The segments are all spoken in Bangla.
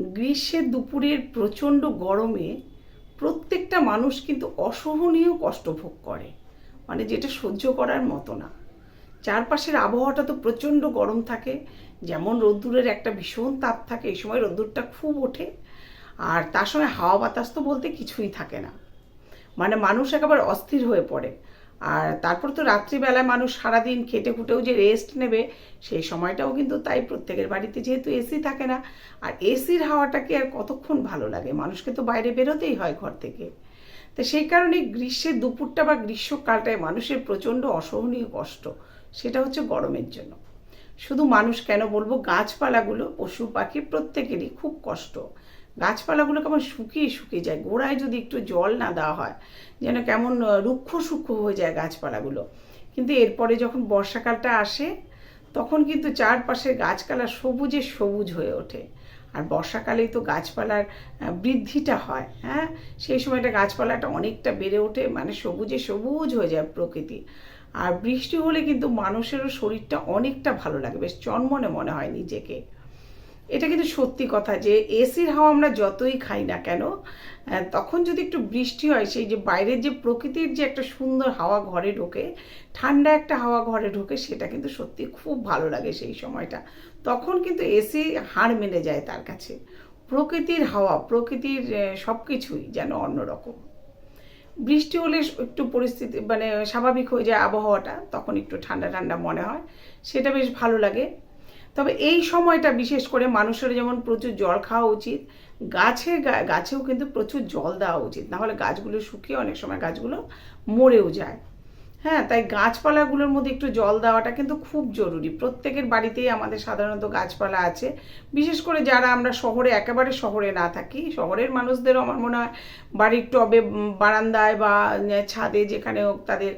গ্রীষ্মের দুপুরের প্রচণ্ড গরমে প্রত্যেকটা মানুষ কিন্তু অসহনীয় কষ্ট ভোগ করে। মানে যেটা সহ্য করার মতো না। চারপাশের আবহাওয়াটা তো প্রচণ্ড গরম থাকে। যেমন রোদ্দুরের একটা ভীষণ তাপ থাকে, এই সময় রোদ্দুরটা খুব ওঠে। আর তার সঙ্গে হাওয়া বাতাস তো বলতে কিছুই থাকে না। মানে মানুষ একেবারে অস্থির হয়ে পড়ে। আর তারপর তো রাত্রিবেলায় মানুষ সারাদিন খেটে খুটেও যে রেস্ট নেবে, সেই সময়টাও কিন্তু তাই প্রত্যেকের বাড়িতে যেহেতু এসি থাকে না। আর এসির হাওয়াটাকে আর কতক্ষণ ভালো লাগে? মানুষকে তো বাইরে বেরোতেই হয় ঘর থেকে। তো সেই কারণে গ্রীষ্মের দুপুরটা বা গ্রীষ্মকালটায় মানুষের প্রচণ্ড অসহনীয় কষ্ট, সেটা হচ্ছে গরমের জন্য। শুধু মানুষ কেন বলব, গাছপালাগুলো, পশু পাখি প্রত্যেকেরই খুব কষ্ট। গাছপালাগুলো কেমন শুকিয়ে শুকিয়ে যায়। গোড়ায় যদি একটু জল না দেওয়া হয়, যেন কেমন রুক্ষ সূক্ষ্ম হয়ে যায় গাছপালাগুলো। কিন্তু এরপরে যখন বর্ষাকালটা আসে, তখন কিন্তু চারপাশের গাছপালা সবুজে সবুজ হয়ে ওঠে। আর বর্ষাকালেই তো গাছপালার বৃদ্ধিটা হয় হ্যাঁ? সেই সময়টা গাছপালাটা অনেকটা বেড়ে ওঠে মানে সবুজে সবুজ হয়ে যায় প্রকৃতি। আর বৃষ্টি হলে কিন্তু মানুষেরও শরীরটা অনেকটা ভালো লাগে। বেশ চনমনে মনে হয় নিজেকে। এটা কিন্তু সত্যি কথা যে এসির হাওয়া আমরা যতই খাই না কেন তখন যদি একটু বৃষ্টি হয়, সেই যে বাইরের যে প্রকৃতির যে একটা সুন্দর হাওয়া ঘরে ঢোকে, ঠান্ডা একটা হাওয়া ঘরে ঢোকে, সেটা কিন্তু সত্যি খুব ভালো লাগে সেই সময়টা। তখন কিন্তু এসি হাড় মেনে যায় তার কাছে। প্রকৃতির হাওয়া, প্রকৃতির সব কিছুই যেন অন্যরকম। বৃষ্টি হলে একটু পরিস্থিতি মানে স্বাভাবিক হয়ে যায় আবহাওয়াটা, তখন একটু ঠান্ডা ঠান্ডা মনে হয়। সেটা বেশ ভালো লাগে। তবে এই সময়টা বিশেষ করে মানুষের যেমন প্রচুর জল খাওয়া উচিত গাছের গা- গাছেও কিন্তু প্রচুর জল দেওয়া উচিত। নাহলে গাছগুলো শুকিয়ে অনেক সময় গাছগুলো মরেও যায়। হ্যাঁ তাই গাছপালাগুলোর মধ্যে একটু জল দেওয়াটা কিন্তু খুব জরুরি। প্রত্যেকের বাড়িতেই আমাদের সাধারণত গাছপালা আছে। বিশেষ করে যারা আমরা শহরে, একেবারে শহরে না থাকি, শহরের মানুষদেরও আমার মনে হয় বাড়ির টবে বারান্দায় বা ছাদে যেখানে হোক তাদের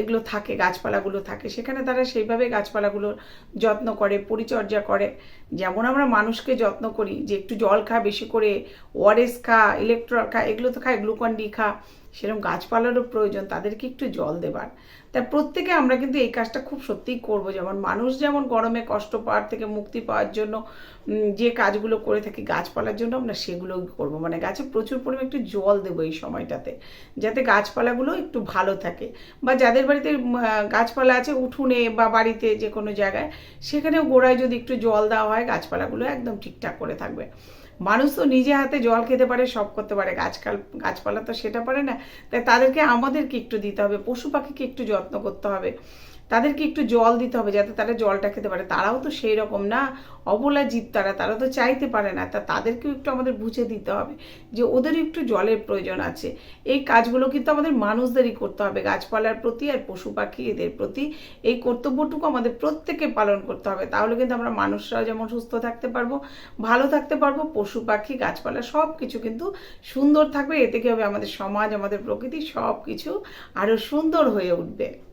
এগুলো থাকে, গাছপালাগুলো থাকে। সেখানে তারা সেইভাবে গাছপালাগুলোর যত্ন করে, পরিচর্যা করে। যেমন আমরা মানুষকে যত্ন করি যে একটু জল খা, বেশি করে ওয়ারেস খা ইলেকট্রল খা, এগুলো তো খায় গ্লুকন ডি খা। সেরকম গাছপালারও প্রয়োজন, তাদেরকে একটু জল দেবার। তাই প্রত্যেকে আমরা কিন্তু এই কাজটা খুব সত্যিই করব। যেমন মানুষ যেমন গরমে কষ্ট পাওয়ার থেকে মুক্তি পাওয়ার জন্য যে কাজগুলো করে থাকি গাছপালার জন্য আমরা সেগুলোই করব। মানে গাছে প্রচুর পরিমাণে একটু জল দেবো এই সময়টাতে, যাতে গাছপালাগুলো একটু ভালো থাকে। বা যাদের বাড়িতে গাছপালা আছে উঠোনে বা বাড়িতে যে কোনো জায়গায়, সেখানেও গোড়ায় যদি একটু জল দেওয়া হয়, গাছপালাগুলো একদম ঠিকঠাক করে থাকবে। মানুষ তো নিজে হাতে জল খেতে পারে, সব করতে পারে। গাছকাল, গাছপালা তো সেটা পারে না। তাই তাদেরকে আমাদেরকে একটু দিতে হবে, পশু পাখিকে একটু যত্ন করতে হবে। তাদেরকে একটু জল দিতে হবে যাতে তারা জলটা খেতে পারে। তারাও তো সেই রকম না। অবলা জীব তারা তারা তো চাইতে পারে না। তা তাদেরকেও একটু আমাদের বুঝে দিতে হবে যে ওদেরও একটু জলের প্রয়োজন আছে। এই কাজগুলো কিন্তু আমাদের মানুষদেরই করতে হবে। গাছপালার প্রতি আর পশু পাখি এদের প্রতি এই কর্তব্যটুকু আমাদের প্রত্যেকে পালন করতে হবে। তাহলে কিন্তু আমরা মানুষরাও যেমন সুস্থ থাকতে পারব, ভালো থাকতে পারব, পশু পাখি, গাছপালা সব কিছু কিন্তু সুন্দর থাকবে। এতে কি হবে? আমাদের সমাজ, আমাদের প্রকৃতি সব কিছু আরও সুন্দর হয়ে উঠবে।